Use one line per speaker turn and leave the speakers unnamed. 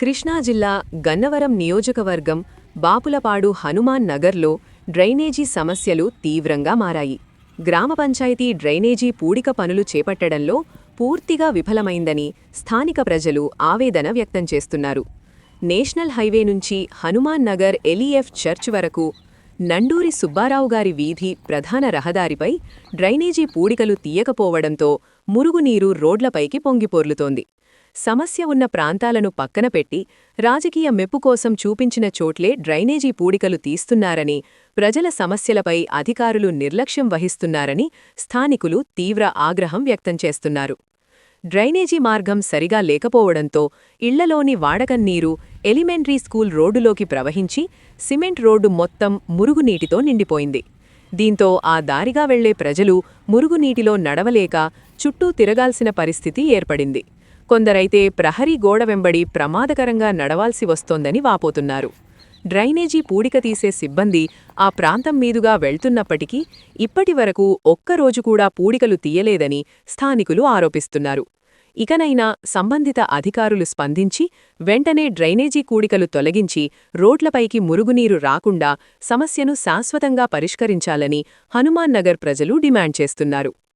కృష్ణా జిల్లా గన్నవరం నియోజకవర్గం బాపులపాడు హనుమాన్ నగర్లో డ్రైనేజీ సమస్యలు తీవ్రంగా మారాయి. గ్రామ పంచాయతీ డ్రైనేజీ పూడిక పనులు చేపట్టడంలో పూర్తిగా విఫలమైందని స్థానిక ప్రజలు ఆవేదన వ్యక్తం చేస్తున్నారు. నేషనల్ హైవే నుంచి హనుమాన్ నగర్ ఎలిఎఫ్ చర్చ్ వరకు నండూరి సుబ్బారావు గారి వీధి ప్రధాన రహదారిపై డ్రైనేజీ పూడికలు తీయకపోవడంతో మురుగునీరు రోడ్లపైకి పొంగిపోర్లుతోంది. సమస్య ఉన్న ప్రాంతాలను పక్కన పెట్టి రాజకీయ మెప్పు కోసం చూపించిన చోట్లే డ్రైనేజీ పూడికలు తీస్తున్నారని ప్రజల సమస్యలపై అధికారులు నిర్లక్ష్యం వహిస్తున్నారని స్థానికులు తీవ్ర ఆగ్రహం వ్యక్తం చేస్తున్నారు. డ్రైనేజీ మార్గం సరిగా లేకపోవడంతో ఇళ్ళలోని వాడకన్నీరు ఎలిమెంటరీ స్కూల్ రోడ్డులోకి ప్రవహించి సిమెంట్ రోడ్డు మొత్తం మురుగునీటితో నిండిపోయింది. దీంతో ఆ దారిగా వెళ్ళే ప్రజలు మురుగునీటిలో నడవలేక చుట్టూ తిరగాల్సిన పరిస్థితి ఏర్పడింది. కొందరైతే ప్రహరీ గోడ వెంబడి ప్రమాదకరంగా నడవాల్సి వస్తోందని వాపోతున్నారు. డ్రైనేజీ పూడిక తీసే సిబ్బంది ఆ ప్రాంతం మీదుగా వెళ్తున్నప్పటికీ ఇప్పటివరకు ఒక్కరోజు కూడా పూడికలు తీయలేదని స్థానికులు ఆరోపిస్తున్నారు. ఇకనైనా సంబంధిత అధికారులు స్పందించి వెంటనే డ్రైనేజీ కూడికలు తొలగించి రోడ్లపైకి మురుగునీరు రాకుండా సమస్యను శాశ్వతంగా పరిష్కరించాలని హనుమాన్ నగర్ ప్రజలు డిమాండ్ చేస్తున్నారు.